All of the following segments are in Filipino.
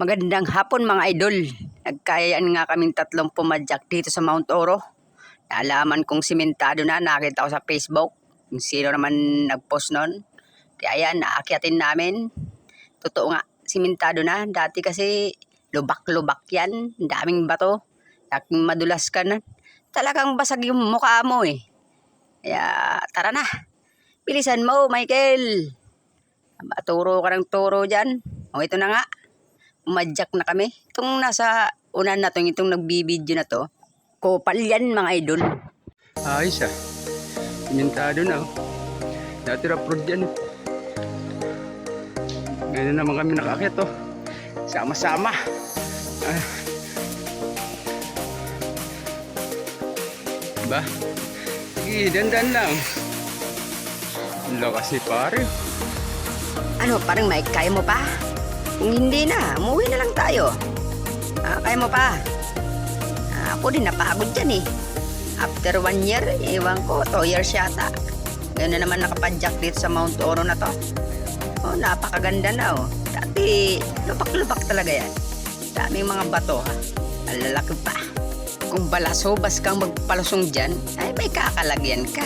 Magandang hapon mga idol. Nagkayaan nga kaming tatlong pumadyak dito sa Mount Oro. Naalaman kong simentado na, nakita ko sa Facebook. Kung sino naman nag-post nun. Kaya yan, naakyatin namin. Totoo nga, simentado na. Dati kasi lubak-lubak yan. Daming bato. Laking madulas ka na. Talagang basag yung mukha mo eh. Kaya tara na. Bilisan mo, Michael. Turo ka ng turo dyan. O ito na nga umadyak na kami. Itong nasa unan na to, itong nagbibideo na to, kopal yan mga idol. Ayos ah. Pimentado na oh. Dati raprod yan. eh. Ngayon naman kami nakakit oh. Sama-sama. Ah. Ba? Sige, dandan lang. Ang lakas ni pare. Ano, parang Mike, kaya mo pa? Kung hindi na, umuwi na lang tayo. Ah, kaya mo pa? Ah, ako din napagod dyan eh. After one year, ewan ko, two years yata. Ngayon na naman nakapadyak dito sa Mount Oro na to. Oh, napakaganda na oh. Dati, lubak-lubak talaga yan. Daming mga bato ha. Ang lalaki pa. Kung balasobas kang magpalusong dyan, ay may kakalagyan ka.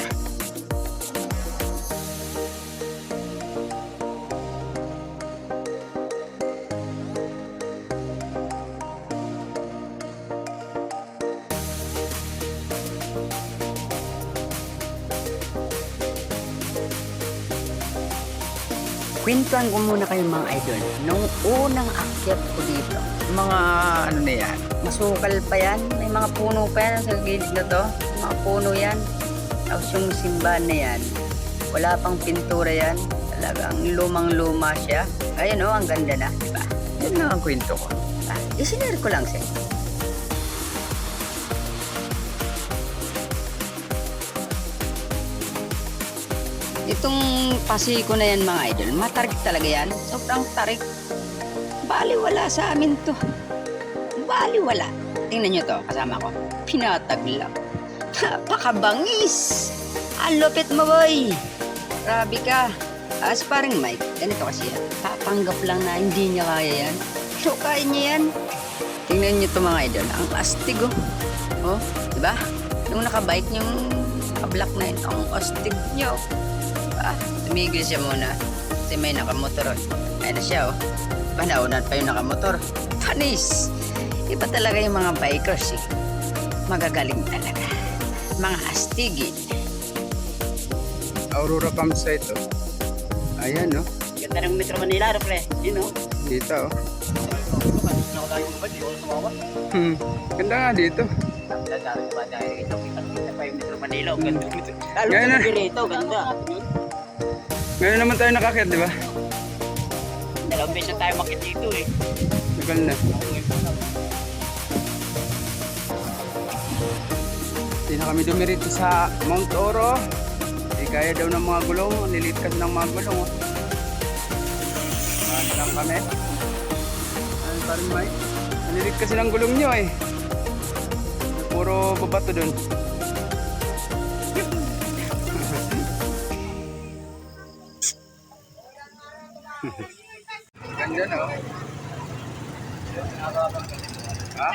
Kwentuhan ko muna kayo mga idol. Nung unang akyat ko dito, Mga ano na yan? masukal pa yan. May mga puno pa yan sa gilid na to. Mga puno yan. Tapos yung simbahan na yan, wala pang pintura yan. Talagang lumang-luma siya. Ayun o, ang ganda na. Diba? Yan lang ang kwento ko. Ah, isinare ko lang siya. Itong pasiko na yan mga idol, matarik talaga yan. Sobrang tarik. Bali wala sa amin to. Bali wala. Tingnan nyo to, kasama ko. Pinatag lang. Napakabangis. Ang lupit mo boy. Grabe ka. As parang Mike, ganito kasi yan. Tatanggap lang na hindi niya kaya yan. So, kaya niya yan. Tingnan niyo to mga idol. Ang astig oh. Oh, di ba? Nung nakabike yung kablak na yun, ang astig niyo. Ah, tumigil siya muna. Kasi may nakamotor. Ayun na siya, oh. Panaunan pa yung nakamotor. Panis! Iba talaga yung mga bikers, eh. Magagaling talaga. Mga astigin. Aurora Campsite, oh. Ayan, oh. Ganda ng Metro Manila, pre. Yun, oh. Dito, oh. Hmm, ganda nga dito. Ganda nga dito. 5 metro Manila. O, ganda. Lalo Ngayon na. sa Pirito, ganda. Ngayon naman tayo nakakit, di ba? Dalawang beses tayo makit dito eh. Tagal na. Hindi na kami dumirito sa Mount Oro. Hindi kaya daw ng mga gulong. Nilit ng mga gulong. Oh. Ano lang kami. Ano pa rin, Mike? Nilit kasi ng gulong nyo eh. Puro babato doon. Ganda na oh. Ha?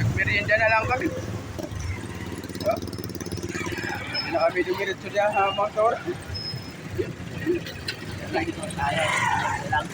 Nagmerienda na lang kami. Ha? Hindi na kami dumiritso dyan ha, mga tor. Lagi tayo. Lang.